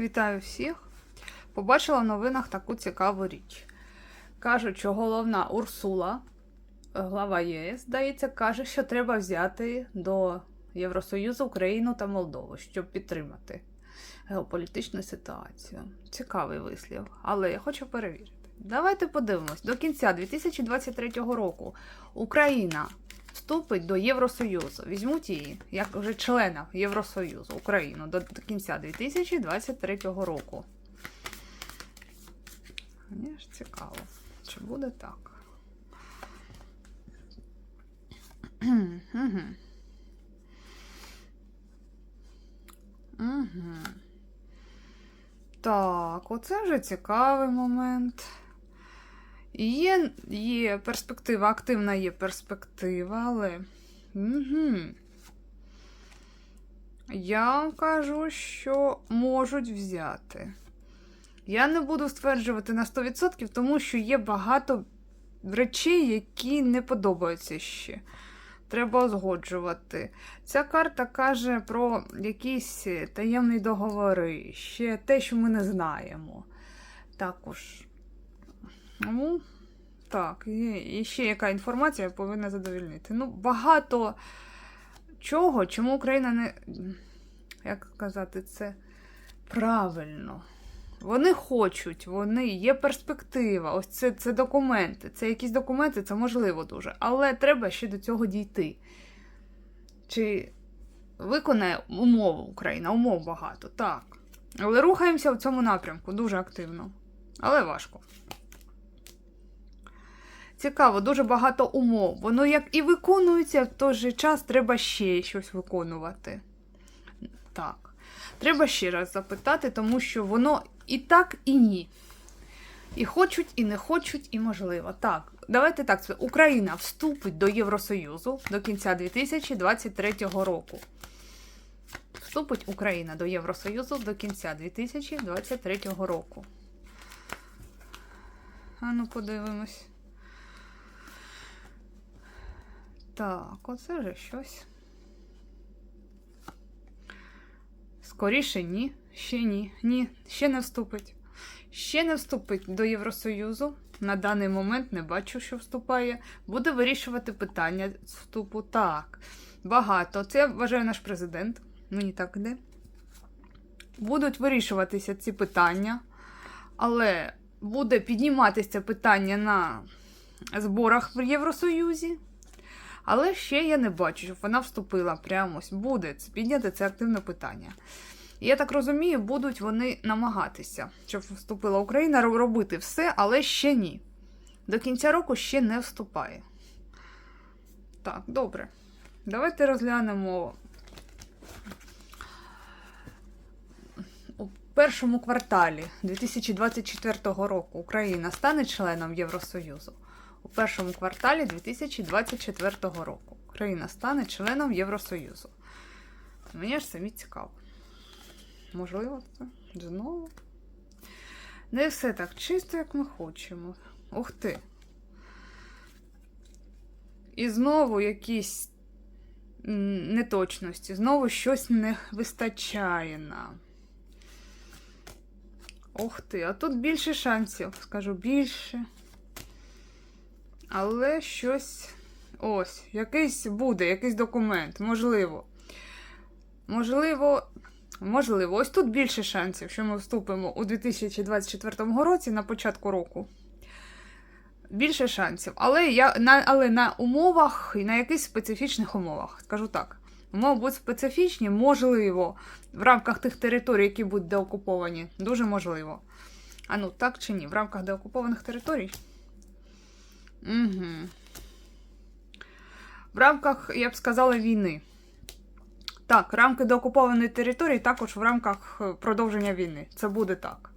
Вітаю всіх! Побачила в новинах таку цікаву річ. Кажуть, що головна Урсула, глава ЄС, здається, каже, що треба взяти до Євросоюзу Україну та Молдову, щоб підтримати геополітичну ситуацію. Цікавий вислів, але я хочу перевірити. Давайте подивимось. До кінця 2023 року Україна вступить до Євросоюзу. Візьмуть її як вже члена Євросоюзу Україну до, кінця 2023 року. Мені ж цікаво, чи буде так. Угу. Так, оце вже цікавий момент. Є, є перспектива, активна є перспектива, але. Угу. Я кажу, що можуть взяти. Я не буду стверджувати на 100%, тому що є багато речей, які не подобаються ще. Треба узгоджувати. Ця карта каже про якісь таємні договори, ще те, що ми не знаємо. Також. Ну, так, і ще яка інформація повинна задовільнити. Ну, багато чого, чому Україна не. Як сказати, це правильно. Вони хочуть, вони є перспектива. Ось це, це документи. Це якісь документи, це можливо дуже. Але треба ще до цього дійти. Чи виконає умову Україна? Умов багато, так. Але рухаємося в цьому напрямку дуже активно. Але важко. Цікаво, дуже багато умов. Воно як і виконується, в той же час треба ще щось виконувати. Так. Треба ще раз запитати, тому що воно і так, і ні. І хочуть, і не хочуть, і можливо. Так, давайте так. Україна вступить до Євросоюзу до кінця 2023 року. Вступить Україна до Євросоюзу до кінця 2023 року. А ну, подивимось. Так, оце вже щось. Скоріше ні, ще ні. Ні, ще не вступить. Ще не вступить до Євросоюзу. На даний момент не бачу, що вступає. Буде вирішувати питання вступу. Так, багато. Це вважає наш президент. Мені так іде. Будуть вирішуватися ці питання, але буде підніматися питання на зборах в Євросоюзі. Але ще я не бачу, щоб вона вступила прямо ось буде підняти це активне питання. І я так розумію, будуть вони намагатися, щоб вступила Україна, робити все, але ще ні. До кінця року ще не вступає. Так, добре. Давайте розглянемо у першому кварталі 2024 року Україна стане членом Євросоюзу. Першому кварталі 2024 року Україна стане членом Євросоюзу. Мені ж самі цікаво. Можливо, це знову. Не все так чисто, як ми хочемо. Ух ти. І знову якісь неточності, знову щось не вистачає нам. Ух ти, а тут більше шансів, скажу більше. Але щось. Ось, якийсь буде, якийсь документ, можливо. Можливо, можливо, ось тут більше шансів, що ми вступимо у 2024 році на початку року. Більше шансів. Але я, на, але на умовах і на якихось специфічних умовах. Скажу так. Будуть специфічні, можливо, в рамках тих територій, які будуть деокуповані. Дуже можливо. А ну, так чи ні? В рамках деокупованих територій? Угу. В рамках, я б сказала, війни. Так, рамки деокупованої території також в рамках продовження війни. Це буде так.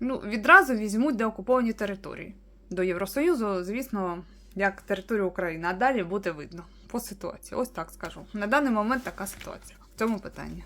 Ну, відразу візьмуть деокуповані території. До Євросоюзу, звісно, як територію України. А далі буде видно по ситуації. Ось так скажу. На даний момент така ситуація в цьому питанні.